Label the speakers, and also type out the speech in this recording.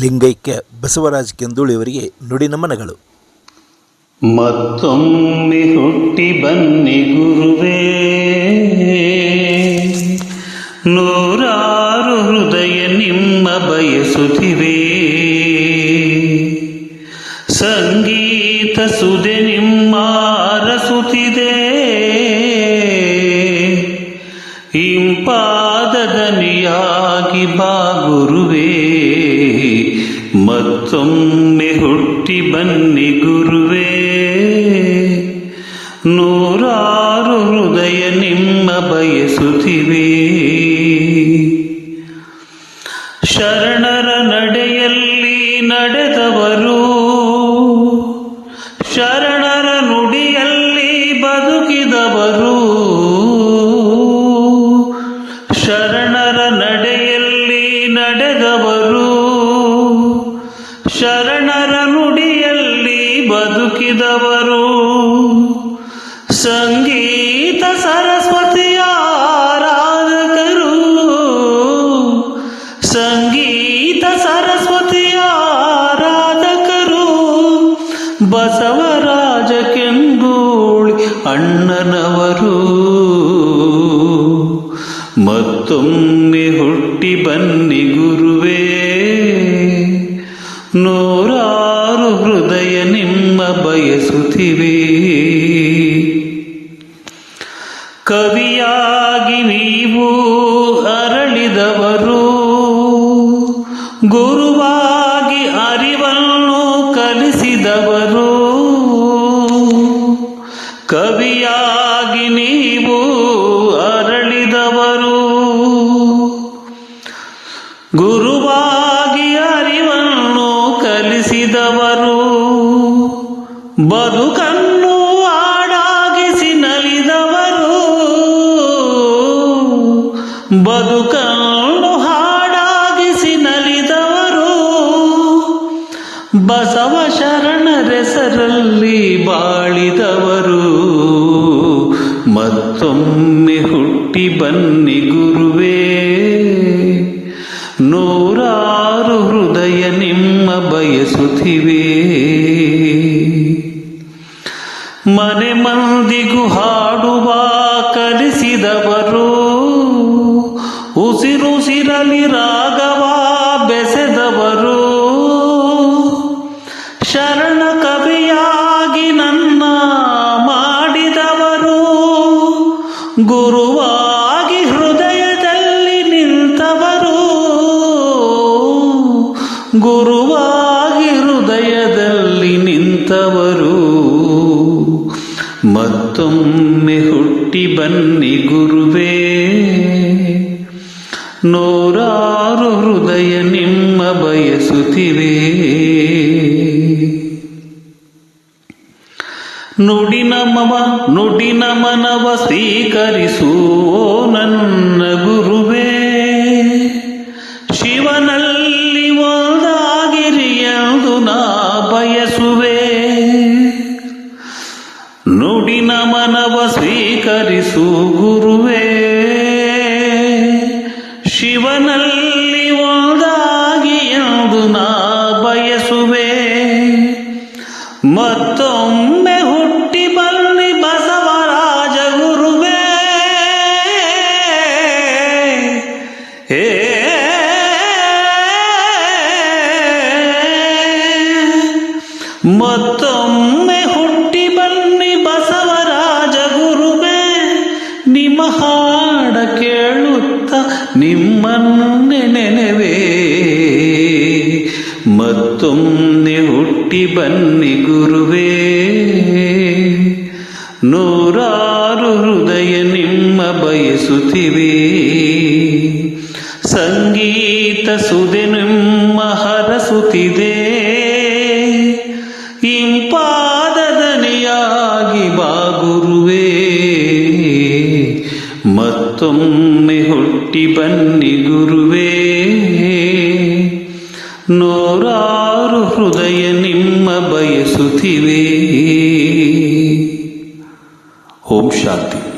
Speaker 1: ಲಿಂಗೈಕ್ಯ ಬಸವರಾಜ್ ಕೆಂದೂಳಿಯವರಿಗೆ ನುಡಿ ನಮನಗಳು.
Speaker 2: ಮತ್ತೊಮ್ಮೆ ಹುಟ್ಟಿ ಬನ್ನಿ ಗುರುವೇ. ನೂರಾರು ಹೃದಯ ನಿಮ್ಮ ಬಯಸುತ್ತಿವೆ. ಸಂಗೀತ ಸುದೆ ನಿಮ್ಮ ಅರಸುತ್ತಿದೆ. ಇಂಪಾದ ದನಿಯಾಗಿ ಬಾ ಗುರುವೇ. ಮತ್ತೊಮ್ಮೆ ಹುಟ್ಟಿ ಬನ್ನಿ ಗುರುವೇ. ನೂರಾರು ಹೃದಯ ನಿಮ್ಮ ಬಯಸುತ್ತಿವೆ. ಶರಣರ ನಡೆಯಲ್ಲಿ ನಡೆದವರು, ಶರಣರ ನುಡಿಯಲ್ಲಿ ಬದುಕಿದವರು ಶರಣರ ಶರಣರ ನುಡಿಯಲ್ಲಿ ಬದುಕಿದವರು. ಸಂಗೀತ ಸರಸ್ವತಿಯ ಆರಾಧಕರು. ಸಂಗೀತ ಸರಸ್ವತಿಯ ಆರಾಧಕರು. ಬಸವರಾಜ ಕೆಂಗೂಳಿ ಅಣ್ಣನವರು. ಮತ್ತೊಮ್ಮೆ ಹುಟ್ಟಿ ಬನ್ನಿ ಗುರುವೇ. ನೂರಾರು ಹೃದಯ ನಿಮ್ಮ ಬಯಸುತ್ತಿವೆ. ಕವಿಯಾಗಿ ನೀವು ಅರಳಿದವರು ಗುರುವಾಗಿ ಅರಿವನ್ನು ಕಲಿಸಿದವರು. ಕವಿಯಾಗಿ ನೀವು ಅರಳಿದವರು ಗುರುವಾಗಿ ಕಲಿಸಿದವರು ಬದುಕನ್ನು ಆಡಾಗಿಸಿ ನಲಿದವರು ಬದುಕನ್ನು ಹಾಡಾಗಿಸಿ ನಲಿದವರು ಬಸವ ಶರಣರೆಸರಲ್ಲಿ ಬಾಳಿದವರು ಮತ್ತೊಮ್ಮೆ ಹುಟ್ಟಿ ಬನ್ನಿ ಗುರುವೇ. ನೂರಾರು ಹೃದಯ ನಿಮ್ಮ ಬಯಸುತ್ತಿವೆ. ಮನೆ ಮಂದಿಗೂ ಹಾಡುವ ಕಲಿಸಿದವರು ಉಸಿರುಸಿರಲಿ ರಾಗವ ಬೆಸೆದವರು ಶರಣ ಗುರುವಾಗಿ ಹೃದಯದಲ್ಲಿ ನಿಂತವರು. ಮತ್ತೊಮ್ಮೆ ಹುಟ್ಟಿ ಬನ್ನಿ ಗುರುವೇ. ನೂರಾರು ಹೃದಯ ನಿಮ್ಮ ಬಯಸುತ್ತಿವೆ. ನುಡಿ ನಮವ, ನುಡಿ ನಮನವ ಸ್ವೀಕರಿಸುವೋ. ನುಡಿ ನಮನವ ಸ್ವೀಕರಿಸು ಗುರುವೇ. ಶಿವನಲ್ಲಿ ಒಂದಾಗಿ ಎಂದು ನಾ ಬಯಸುವೆ. ಮತ್ತೊಮ್ಮೆ ಹುಟ್ಟಿ ಬನ್ನಿ ಬಸವರಾಜ ಗುರುವೇ ಹೇ. ಮತ್ತೊಮ್ಮೆ ಹಾಡ ಕೇಳುತ್ತ ನಿಮ್ಮನ್ನೆ ನೆನೆವೆ ಮತ್ತೊಮ್ಮೆ ಹುಟ್ಟಿ ಬನ್ನಿ ಗುರುವೇ. ನೂರಾರು ಹೃದಯ ನಿಮ್ಮ ಬಯಸುತ್ತಿವೆ. ಸಂಗೀತ ಸುದೆ ನಿಮ್ಮ ಹರಸುತ್ತಿದೆ. ಮತ್ತೊಮ್ಮೆ ಹುಟ್ಟಿ ಬನ್ನಿ ಗುರುವೇ. ನೂರಾರು ಹೃದಯ ನಿಮ್ಮ ಬಯಸುತ್ತಿವೆ. ಓಂ ಶಾಂತಿ.